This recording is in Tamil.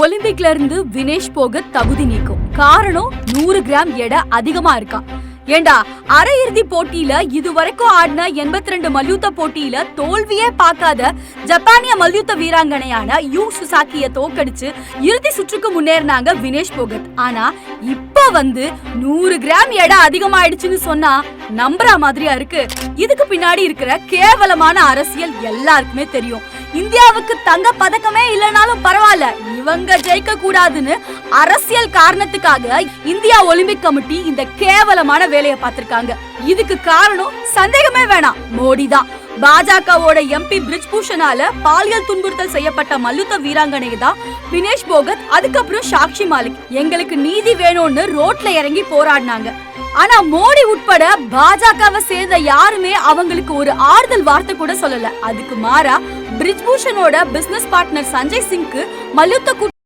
ஒலிம்பிக்ல இருந்து வினேஷ் போக தகுதி நீக்கும். காரணம் நூறு கிராம் எடை அதிகமா இருக்கான் ஏண்டா அரையிறுதி போட்டியில இதுவரைக்கும் ஆடின எண்பத்தி ரெண்டு மல்யுத்த போட்டியில தோல்வியே பார்க்காத ஜப்பானிய மல்யுத்த வீராங்கனையான யூ சுசாக்கிய தோக்கடிச்சு இறுதி சுற்றுக்கு முன்னேறினாங்க வினேஷ் போகத். ஆனா இப்ப வந்து நூறு கிராம் எடை அதிகமாயிடுச்சுன்னு சொன்னா நம்புற மாதிரியா இருக்கு. இதுக்கு பின்னாடி இருக்கிற கேவலமான அரசியல் எல்லாருக்குமே தெரியும். இந்தியாவுக்கு தங்க பதக்கமே இல்லைனாலும் பரவாயில்ல. இவங்க ஜெயிக்க கூடாதுன்னு அரசியல் காரணத்துக்காக இந்தியா ஒலிம்பிக் கமிட்டி இந்த கேவலமான வேலையை பார்த்திருக்காங்க. இதுக்கு காரணம் சந்தேகமே வேணாம். மோடி தான். பாஜகவோட எம்பி பிரிஜ் பூஷனால பாலியல் துன்புறுத்தல் செய்யப்பட்ட மல்யுத்த வீராங்கனை தான் வினேஷ் போகத் அதுக்கப்புறம் சாக்ஷி மாலிக். எங்களுக்கு நீதி வேணும்னு ரோட்ல இறங்கி போராடினாங்க. ஆனா மோடி உட்பட பாஜகவை சேர்ந்த யாருமே அவங்களுக்கு ஒரு ஆறுதல் வார்த்தை கூட சொல்லல. அதுக்கு மாறா பிரிஜ்பூஷனோட பிசினஸ் பார்ட்னர் சஞ்சய் சிங்க்கு மல்யுத்த